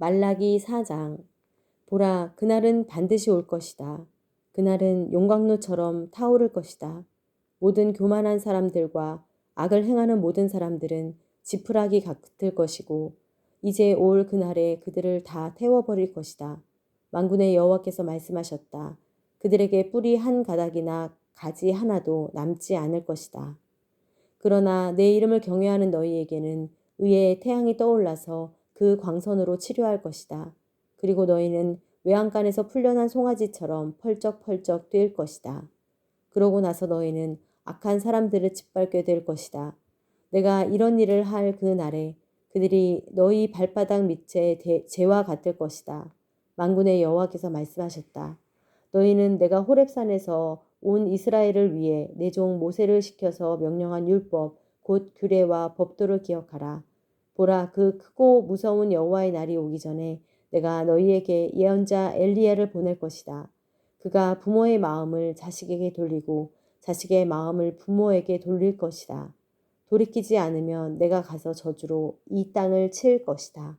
말라기 4장 보라 그날은 반드시 올 것이다. 그날은 용광로처럼 타오를 것이다. 모든 교만한 사람들과 악을 행하는 모든 사람들은 지푸라기 같을 것이고 이제 올 그날에 그들을 다 태워버릴 것이다. 만군의 여호와께서 말씀하셨다. 그들에게 뿌리 한 가닥이나 가지 하나도 남지 않을 것이다. 그러나 내 이름을 경외하는 너희에게는 의의 태양이 떠올라서 그 광선으로 치료할 것이다. 그리고 너희는 외양간에서 풀려난 송아지처럼 펄쩍펄쩍 뛸 것이다. 그러고 나서 너희는 악한 사람들을 짓밟게 될 것이다. 내가 이런 일을 할 그 날에 그들이 너희 발바닥 밑에 대- 재와 같을 것이다. 만군의 여호와께서 말씀하셨다. 너희는 내가 호렙산에서 온 이스라엘을 위해 내 종 모세를 시켜서 명령한 율법 곧 규례와 법도를 기억하라. 보라 그 크고 무서운 여호와의 날이 오기 전에 내가 너희에게 예언자 엘리야를 보낼 것이다. 그가 부모의 마음을 자식에게 돌리고 자식의 마음을 부모에게 돌릴 것이다. 돌이키지 않으면 내가 가서 저주로 이 땅을 칠 것이다.